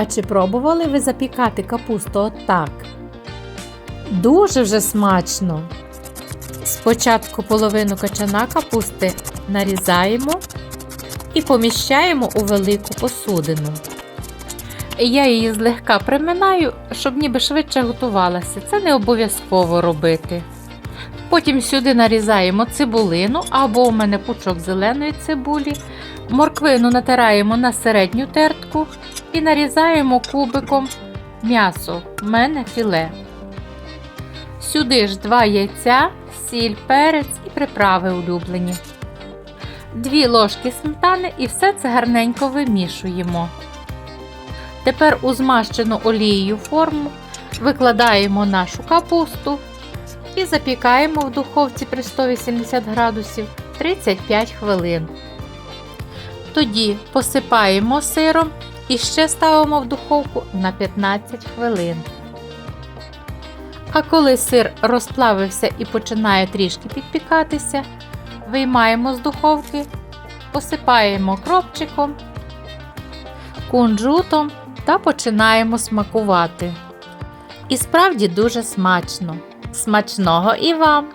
А чи пробували ви запікати капусту отак? Дуже вже смачно. Спочатку половину качана капусти нарізаємо і поміщаємо у велику посудину. Я її злегка приминаю, щоб ніби швидше готувалася. Це не обов'язково робити. Потім сюди нарізаємо цибулину або у мене пучок зеленої цибулі. Морквину натираємо на середню тертку і нарізаємо кубиком м'ясо. У мене філе. Сюди ж два яйця, сіль, перець і приправи улюблені. Дві ложки сметани і все це гарненько вимішуємо. Тепер у змащену олією форму викладаємо нашу капусту і запікаємо в духовці при 180 градусів 35 хвилин. Тоді посипаємо сиром і ще ставимо в духовку на 15 хвилин. А коли сир розплавився і починає трішки підпікатися, виймаємо з духовки, посипаємо кропчиком, кунжутом та починаємо смакувати. І справді дуже смачно. Смачного і вам!